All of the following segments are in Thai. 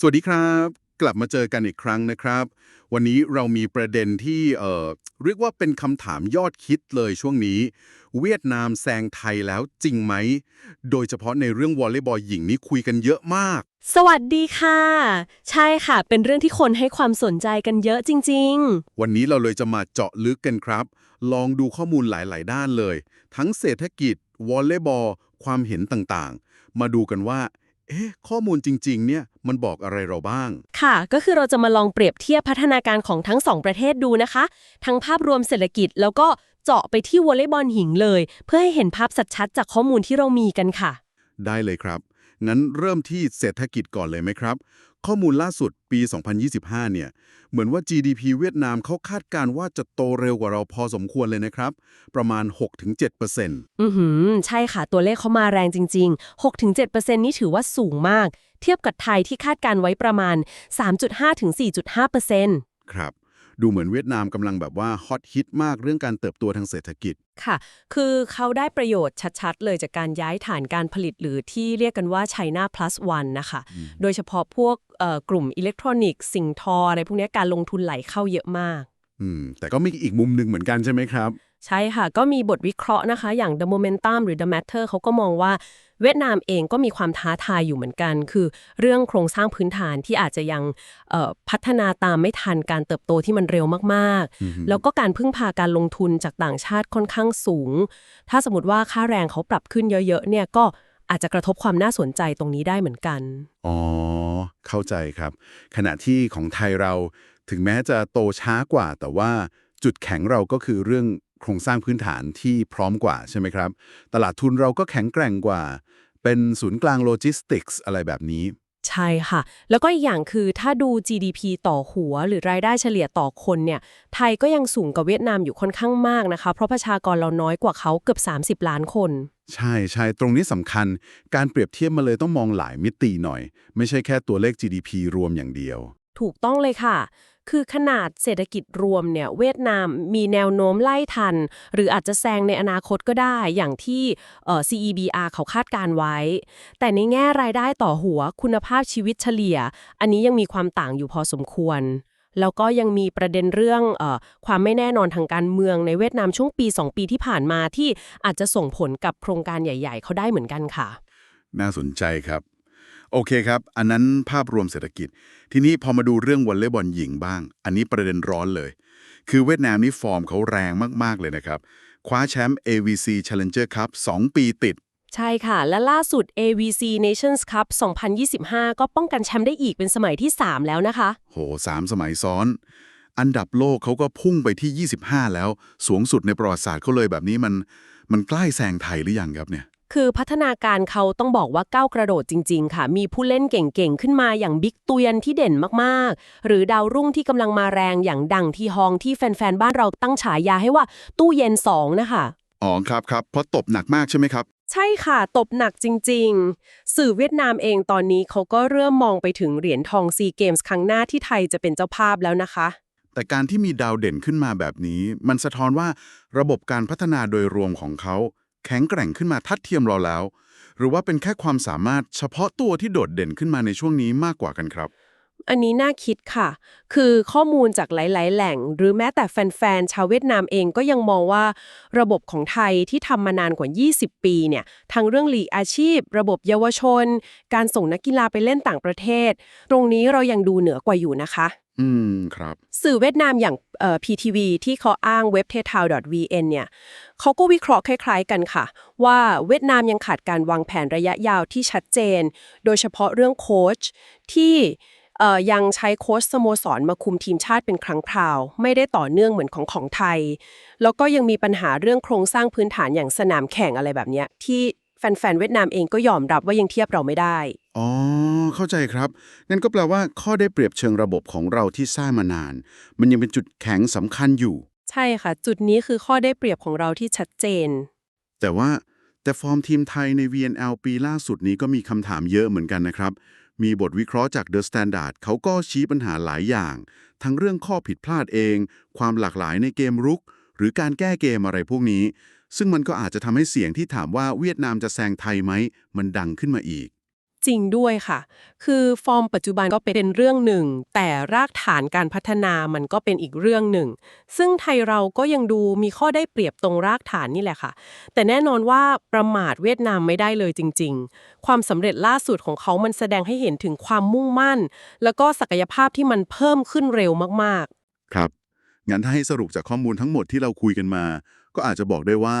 สวัสดีครับ กลับมาเจอกันอีกครั้งนะครับ วันนี้เรามีประเด็นที่เอ่อเรียกว่าเป็นคำถามยอดฮิตเลยช่วงนี้ เวียดนามแซงไทยแล้วจริงไหม โดยเฉพาะในเรื่องวอลเลย์บอลหญิงนี่คุยกันเยอะมาก สวัสดีค่ะ ใช่ค่ะ เป็นเรื่องที่คนให้ความสนใจกันเยอะจริง วันนี้เราเลยจะมาเจาะลึกกันครับ ลองดูข้อมูลหลาย ๆ ด้านเลย ทั้งเศรษฐกิจวอลเลย์บอลความเห็นต่างๆ มาดูกันว่า เอ๊ะข้อมูลจริง ๆ เนี่ยมันบอกอะไรเราบ้างๆค่ะ ก็คือเราจะมาลองเปรียบเทียบพัฒนาการของทั้งสองประเทศดูนะคะ ทั้งภาพรวมเศรษฐกิจ แล้วก็เจาะไปที่วอลเลย์บอลหญิงเลย เพื่อให้เห็นภาพชัดๆจากข้อมูลที่เรามีกันค่ะ ได้เลยครับ งั้นเริ่มที่เศรษฐกิจก่อนเลยไหมครับ ข้อมูลล่าสุดปี 2025 เนี่ย เหมือนว่า GDP เวียดนามเขาคาดการณ์ว่าจะโตเร็วกว่าเราพอสมควรเลยนะครับ ประมาณ 6-7%อือหือ ใช่ค่ะ ตัวเลขเขามาแรงจริง ๆ 6-7%นี่ถือว่าสูงมาก เทียบกับไทยที่คาดการไว้ประมาณ 3.5-4.5%ครับ ดูเหมือนเวียดนามกำลังแบบว่าฮอตฮิตมากเรื่องการเติบโตทางเศรษฐกิจ ค่ะ คือเขาได้ประโยชน์ชัดๆ เลยจากการย้ายฐานการผลิตหรือที่เรียกกันว่า China plus one นะคะ โดยเฉพาะพวกเอ่อกลุ่มอิเล็กทรอนิกส์สิ่งทออะไรพวกเนี้ยการลงทุนไหลเข้าเยอะมาก อืม แต่ก็มีอีกมุมหนึ่งเหมือนกันใช่ไหมครับ ใช่ค่ะ ก็มีบทวิเคราะห์นะคะ อย่าง The Momentum หรือ The Matter เขาก็มองว่าเวียดนามเองก็มีความท้าทายอยู่เหมือนกัน คือเรื่องโครงสร้างพื้นฐานที่อาจจะยังเอ่อพัฒนาตามไม่ทันการเติบโตที่มันเร็วมากๆ แล้วก็การพึ่งพาการลงทุนจากต่างชาติค่อนข้างสูง ถ้าสมมติว่าค่าแรงเขาปรับขึ้นเยอะๆ เนี่ยก็อาจจะกระทบความน่าสนใจตรงนี้ได้เหมือนกัน อ๋อ เข้าใจครับ ขณะที่ของไทยเรา ถึงแม้จะโตช้ากว่า แต่ว่าจุดแข็งเราก็คือเรื่องโครงสร้างพื้นฐานที่พร้อมกว่าใช่ไหมครับ ตลาดทุนเราก็แข็งแกร่งกว่า เป็นศูนย์กลางโลจิสติกส์อะไรแบบนี้ ใช่ค่ะ แล้วก็อีกอย่างคือถ้าดู GDP ต่อหัว หรือรายได้เฉลี่ยต่อคนเนี่ย ไทยก็ยังสูงกว่าเวียดนามอยู่ค่อนข้างมากนะคะ เพราะประชากรเราน้อยกว่าเขาเกือบ 30 ล้านคน ใช่ใช่ตรงนี้สำคัญ การเปรียบเทียบมาเลยต้องมองหลายมิติหน่อย ไม่ใช่แค่ตัวเลข GDP รวมอย่างเดียว ถูกต้องเลยค่ะ คือขนาดเศรษฐกิจรวมเนี่ยเวียดนามมีแนวโน้มไล่ทัน หรืออาจจะแซงในอนาคตก็ได้อย่างที่เอ่อ CEBR เขาคาดการไว้ แต่ในแง่รายได้ต่อหัวคุณภาพชีวิตเฉลี่ย อันนี้ยังมีความต่างอยู่พอสมควร แล้วก็ยังมีประเด็นเรื่องเออความไม่แน่นอนทางการเมืองในเวียดนามช่วงปี 2 ปีที่ผ่านมาที่อาจจะส่งผลกับโครงการใหญ่ ๆ เขาได้เหมือนกันค่ะ น่าสนใจครับ โอเคครับ อันนั้นภาพรวมเศรษฐกิจ ทีนี้พอมาดูเรื่องวอลเลย์บอลหญิงบ้าง อันนี้ประเด็นร้อนเลย คือเวียดนามนี่ฟอร์มเขาแรงมาก ๆ เลยนะครับ คว้าแชมป์ AVC Challenger Cup 2 ปีติด ใช่ค่ะ และล่าสุด AVC Nations Cup 2025 ก็ป้องกันแชมป์ได้อีกเป็นสมัยที่ 3 แล้วนะคะ โหสามสมัยซ้อน อันดับโลกเขาก็พุ่งไปที่ 25 แล้ว สูงสุดในประวัติศาสตร์เขาเลยแบบนี้มัน มันใกล้แซงไทยหรือยังครับเนี่ย คือพัฒนาการเขาต้องบอกว่าก้าวกระโดดจริง ๆ ค่ะ มีผู้เล่นเก่งๆ ขึ้นมาอย่างบิ๊กเตุยนที่เด่นมากๆ หรือดาวรุ่งที่กำลังมาแรงอย่างดังที่ฮองที่แฟนๆ บ้านเราตั้งฉายาให้ว่าตู้เย็น 2 นะคะ อ๋อครับครับเพราะตบหนักมากใช่ไหมครับ ใช่ค่ะ ตบหนักจริง ๆ สื่อเวียดนามเองตอนนี้เขาก็เริ่มมองไปถึงเหรียญทองซีเกมส์ครั้งหน้าที่ไทยจะเป็นเจ้าภาพแล้วนะคะ แต่การที่มีดาวเด่นขึ้นมาแบบนี้ มันสะท้อนว่าระบบการพัฒนาโดยรวมของเขา แข็งแกร่งขึ้นมาทัดเทียมเราแล้ว หรือว่าเป็นแค่ความสามารถเฉพาะตัวที่โดดเด่นขึ้นมาในช่วงนี้มากกว่ากันครับ อันนี้น่าคิดค่ะ คือข้อมูลจากหลาย ๆ แหล่ง หรือแม้แต่แฟน ๆ ชาวเวียดนามเองก็ยังมองว่า ระบบของไทยที่ทำมานานกว่า 20 ปีเนี่ย ทั้งเรื่องหลีกอาชีพ ระบบเยาวชน การส่งนักกีฬาไปเล่นต่างประเทศ ตรงนี้เรายังดูเหนือกว่าอยู่นะคะ อืม ครับ สื่อเวียดนามอย่างเอ่อ PTV ที่เขาอ้างเว็บ t e t a l vn เนี่ยเขาก็วิเคราะห์คล้าย ๆ กันค่ะ ว่าเวียดนามยังขาดการวางแผนระยะยาวที่ชัดเจน โดยเฉพาะเรื่องโค้ชที่เอ่อ ยังใช้โค้ชสโมสรมาคุมทีมชาติเป็นครั้งคราว ไม่ได้ต่อเนื่องเหมือนของของไทย แล้วก็ยังมีปัญหาเรื่องโครงสร้างพื้นฐานอย่างสนามแข่งอะไรแบบเนี้ยที่แฟนๆเวียดนามเองก็ยอมรับว่ายังเทียบเราไม่ได้ อ๋อ เข้าใจครับ งั้นก็แปลว่าข้อได้เปรียบเชิงระบบของเราที่สร้างมานาน มันยังเป็นจุดแข็งสำคัญอยู่ ใช่ค่ะ จุดนี้คือข้อได้เปรียบของเราที่ชัดเจน แต่ว่าแต่ฟอร์มทีมไทยใน VNL ปีล่าสุดนี้ก็มีคำถามเยอะเหมือนกันนะครับ มีบทวิเคราะห์จาก The Standard เขาก็ชี้ปัญหาหลายอย่าง ทั้งเรื่องข้อผิดพลาดเอง ความหลากหลายในเกมรุก หรือการแก้เกมอะไรพวกนี้ ซึ่งมันก็อาจจะทำให้เสียงที่ถามว่าเวียดนามจะแซงไทยไหม มันดังขึ้นมาอีก จริงด้วยค่ะ คือฟอร์มปัจจุบันก็เป็นเรื่องหนึ่ง แต่รากฐานการพัฒนามันก็เป็นอีกเรื่องหนึ่ง ซึ่งไทยเราก็ยังดูมีข้อได้เปรียบตรงรากฐานนี่แหละค่ะ แต่แน่นอนว่าประมาทเวียดนามไม่ได้เลยจริง ๆ ความสำเร็จล่าสุดของเขามันแสดงให้เห็นถึงความมุ่งมั่น แล้วก็ศักยภาพที่มันเพิ่มขึ้นเร็วมากครับ งั้นถ้าให้สรุปจากข้อมูลทั้งหมดที่เราคุยกันมา ก็อาจจะบอกได้ว่า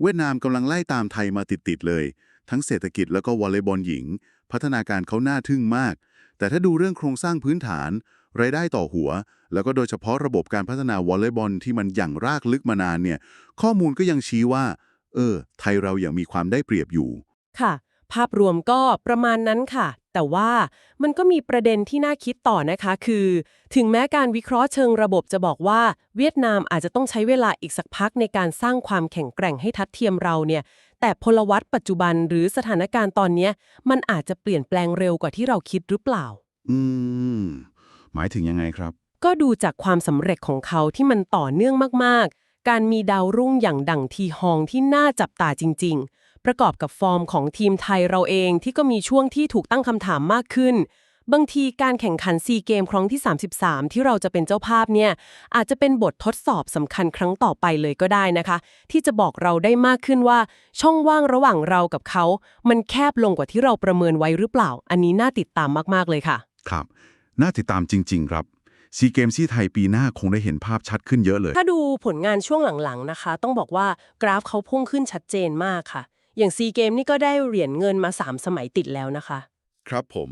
เวียดนามกำลังไล่ตามไทยมาติด ๆ เลย ทั้งเศรษฐกิจแล้วก็วอลเลย์บอลหญิง พัฒนาการเขาน่าทึ่งมาก แต่ถ้าดูเรื่องโครงสร้างพื้นฐาน รายได้ต่อหัว แล้วก็โดยเฉพาะระบบการพัฒนาวอลเลย์บอลที่มันอย่างรากลึกมานานเนี่ย ข้อมูลก็ยังชี้ว่า เออ ไทยเรายังมีความได้เปรียบอยู่ ค่ะ ภาพรวมก็ประมาณนั้นค่ะ แต่ว่ามันก็มีประเด็นที่น่าคิดต่อนะคะ คือ ถึงแม้การวิเคราะห์เชิงระบบจะบอกว่า เวียดนามอาจจะต้องใช้เวลาอีกสักพักในการสร้างความแข็งแกร่งให้ทัดเทียมเราเนี่ย แต่พลวัตปัจจุบันหรือสถานการณ์ตอนเนี้ยมันอาจจะเปลี่ยนแปลงเร็วกว่าที่เราคิดหรือเปล่า อืม หมายถึงยังไงครับ ก็ดูจากความสำเร็จของเขาที่มันต่อเนื่องมากๆ การมีดาวรุ่งอย่างดั่งทีฮองที่น่าจับตาจริง ๆ ประกอบกับฟอร์มของทีมไทยเราเองที่ก็มีช่วงที่ถูกตั้งคำถามมากขึ้น บางทีการแข่งขันซีเกมครั้งที่ 33 ที่เราจะเป็นเจ้าภาพเนี่ย อาจจะเป็นบททดสอบสำคัญครั้งต่อไปเลยก็ได้นะคะ ที่จะบอกเราได้มากขึ้นว่า ช่องว่างระหว่างเรากับเขา มันแคบลงกว่าที่เราประเมินไว้หรือเปล่า อันนี้น่าติดตามมากๆเลยค่ะ ครับ น่าติดตามจริง ๆ ครับซีเกมที่ไทยปีหน้าคงได้เห็นภาพชัดขึ้นเยอะเลย ถ้าดูผลงานช่วงหลังๆนะคะ ต้องบอกว่ากราฟเขาพุ่งขึ้นชัดเจนมากค่ะ อย่างซีเกมนี่ก็ได้เหรียญเงินมา 3 สมัยติดแล้วนะคะ ครับผม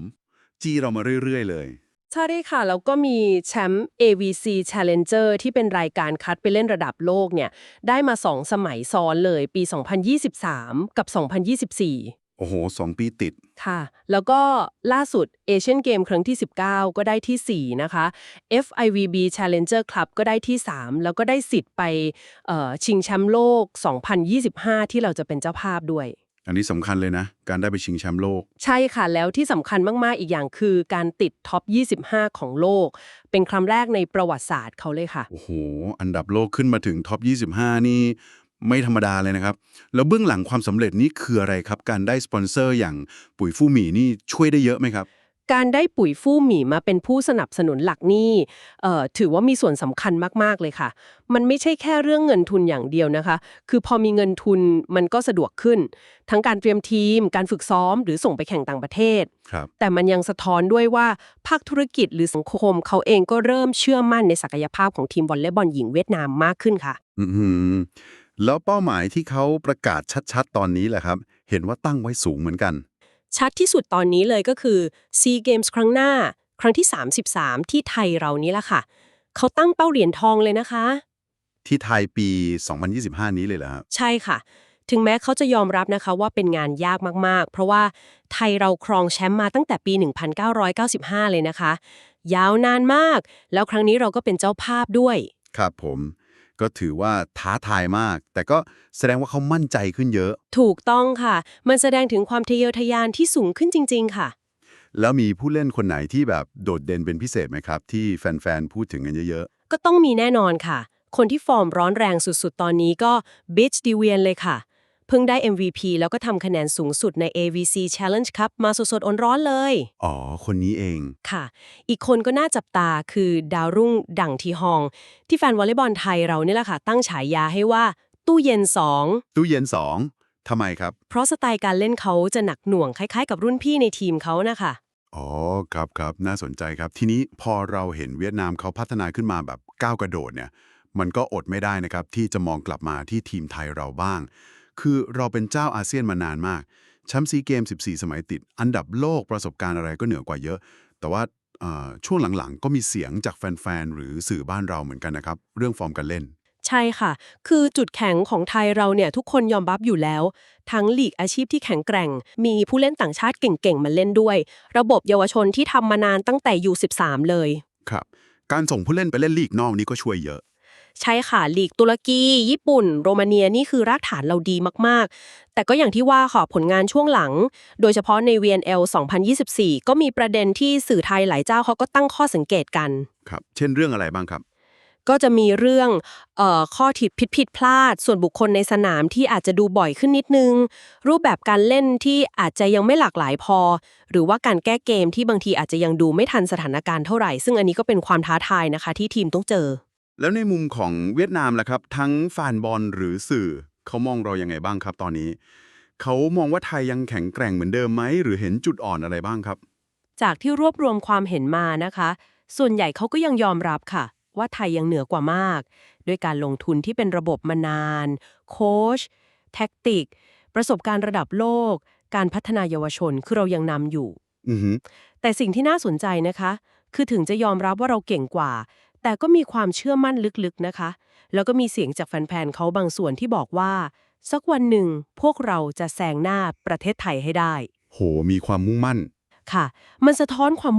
จีเรามาเรื่อย ๆ เลย ใช่ได้ค่ะ แล้วก็มีแชมป์ AVC Challenger ที่เป็นรายการคัดไปเล่นระดับโลกเนี่ย ได้มา2สมัยซ้อนเลยปี 2023 กับ 2024 โอ้โหสองปีติด ค่ะ แล้วก็ล่าสุดเอเชียนเกมครั้งที่ 19 ก็ได้ที่ 4 นะคะ FIVB Challenger Club ก็ได้ที่ 3 แล้วก็ได้สิทธิ์ไปเอ่อชิงแชมป์โลก 2025 ที่เราจะเป็นเจ้าภาพด้วย อันนี้สำคัญเลยนะ การได้ไปชิงแชมป์โลก ใช่ค่ะ แล้วที่สำคัญมาก ๆ อีกอย่างคือการติดท็อป 25 ของโลก เป็นครั้งแรกในประวัติศาสตร์เขาเลยค่ะ โอ้โห อันดับโลกขึ้นมาถึงท็อป 25 นี่ไม่ธรรมดาเลยนะครับ แล้วเบื้องหลังความสำเร็จนี้คืออะไรครับ การได้สปอนเซอร์อย่างปุ๋ยฟู่หมี่นี่ช่วยได้เยอะไหมครับ การได้ปุ๋ยฟู่หมี่มาเป็นผู้สนับสนุนหลักนี่เอ่อถือว่ามีส่วนสำคัญมาก ๆ เลยค่ะ มันไม่ใช่แค่เรื่องเงินทุนอย่างเดียวนะคะ คือพอมีเงินทุนมันก็สะดวกขึ้น ทั้งการเตรียมทีม การฝึกซ้อม หรือส่งไปแข่งต่างประเทศครับแต่มันยังสะท้อนด้วยว่าภาคธุรกิจหรือสังคมเขาเองก็เริ่มเชื่อมั่นในศักยภาพของทีมวอลเลย์บอลหญิงเวียดนามมากขึ้นค่ะอือหือแล้วเป้าหมายที่เขาประกาศชัดๆ ตอนนี้แหละครับ เห็นว่าตั้งไว้สูงเหมือนกัน ชัดที่สุดตอนนี้เลยก็คือ SEA Games ครั้งหน้า ครั้งที่ 33 ที่ไทยเรานี้ละค่ะ เขาตั้งเป้าเหรียญทองเลยนะคะ ที่ไทยปี 2025 นี้เลยเหรอครับใช่ค่ะ ถึงแม้เขาจะยอมรับนะคะว่าเป็นงานยากมากๆ เพราะว่าไทยเราครองแชมป์มาตั้งแต่ปี 1995 เลยนะคะ ยาวนานมาก แล้วครั้งนี้เราก็เป็นเจ้าภาพด้วย ครับผม ก็ถือว่าท้าทายมาก แต่ก็แสดงว่าเขามั่นใจขึ้นเยอะ ถูกต้องค่ะ มันแสดงถึงความทะเยอทะยานที่สูงขึ้นจริง ๆ ค่ะ แล้วมีผู้เล่นคนไหนที่แบบโดดเด่นเป็นพิเศษไหมครับ ที่แฟน ๆ พูดถึงกันเยอะก็ต้องมีแน่นอนค่ะ คนที่ฟอร์มร้อนแรงสุด ๆ ตอนนี้ก็ Bitch d i v i a n เลยค่ะ เพิ่งได้ MVP แล้วก็ทำคะแนนสูงสุดใน AVC Challenge Cup มาสดๆอนร้อนเลยๆอ๋อ คนนี้เอง ค่ะ อีกคนก็น่าจับตาคือดาวรุ่งดั่งทีฮอง ที่แฟนวอลเลย์บอลไทยเรานี่แหละค่ะ ตั้งฉายาให้ว่าตู้เย็น 2 ตู้เย็นสองทำไมครับ เพราะสไตล์การเล่นเขาจะหนักหน่วงคล้ายๆ กับรุ่นพี่ในทีมเขานะคะอ๋อครับครับน่าสนใจครับ ทีนี้พอเราเห็นเวียดนามเขาพัฒนาขึ้นมาแบบก้าวกระโดดเนี่ย มันก็อดไม่ได้นะครับที่จะมองกลับมาที่ทีมไทยเราบ้าง คือเราเป็นเจ้าอาเซียนมานานมากแชมป์ซีเกม 14 สมัยติด อันดับโลกประสบการณ์อะไรก็เหนือกว่าเยอะ แต่ว่าเอ่อช่วงหลังๆ ก็มีเสียงจากแฟน ๆ หรือสื่อบ้านเราเหมือนกันนะครับ เรื่องฟอร์มการเล่น ใช่ค่ะ คือจุดแข็งของไทยเราเนี่ยทุกคนยอมรับอยู่แล้ว ทั้งลีกอาชีพที่แข็งแกร่ง มีผู้เล่นต่างชาติเก่งๆ มาเล่นด้วย ระบบเยาวชนที่ทำมานานตั้งแต่อยู่13เลย ครับ การส่งผู้เล่นไปเล่นลีกนอกนี่ก็ช่วยเยอะ ใช่ค่ะลีกตุรกี ญี่ปุ่น โรมาเนียนี่คือรากฐานเราดีมากๆ แต่ก็อย่างที่ว่าค่ะผลงานช่วงหลัง โดยเฉพาะใน VNL 2024 ก็มีประเด็นที่สื่อไทยหลายเจ้าเขาก็ตั้งข้อสังเกตกันครับ เช่นเรื่องอะไรบ้างครับก็จะมีเรื่องเอ่อข้อผิดผิดผิดพลาด ส่วนบุคคลในสนามที่อาจจะดูบ่อยขึ้นนิดนึง รูปแบบการเล่นที่อาจจะยังไม่หลากหลายพอ หรือว่าการแก้เกมที่บางทีอาจจะยังดูไม่ทันสถานการณ์เท่าไหร่ ซึ่งอันนี้ก็เป็นความท้าทายนะคะที่ทีมต้องเจอ แล้วในมุมของเวียดนามล่ะครับ ทั้งแฟนบอลหรือสื่อเขามองเรายังไงบ้างครับ ตอนนี้ เขามองว่าไทยยังแข็งแกร่งเหมือนเดิมไหมหรือเห็นจุดอ่อนอะไรบ้างครับ จากที่รวบรวมความเห็นมานะคะ ส่วนใหญ่เขาก็ยังยอมรับค่ะ ว่าไทยยังเหนือกว่ามาก ด้วยการลงทุนที่เป็นระบบมานาน โค้ชแท็กติก ประสบการณ์ระดับโลก การพัฒนายาวชนคือเรายังนำอยู่อือหือแต่สิ่งที่น่าสนใจนะคะ คือถึงจะยอมรับว่าเราเก่งกว่า แต่ก็มีความเชื่อมั่นลึกๆนะคะ แล้วก็มีเสียงจากแฟนๆเขาบางส่วนที่บอกว่า สักวันหนึ่งพวกเราจะแซงหน้าประเทศไทยให้ได้ โห มีความมุ่งมั่น ค่ะ มันสะท้อนความมุ่ง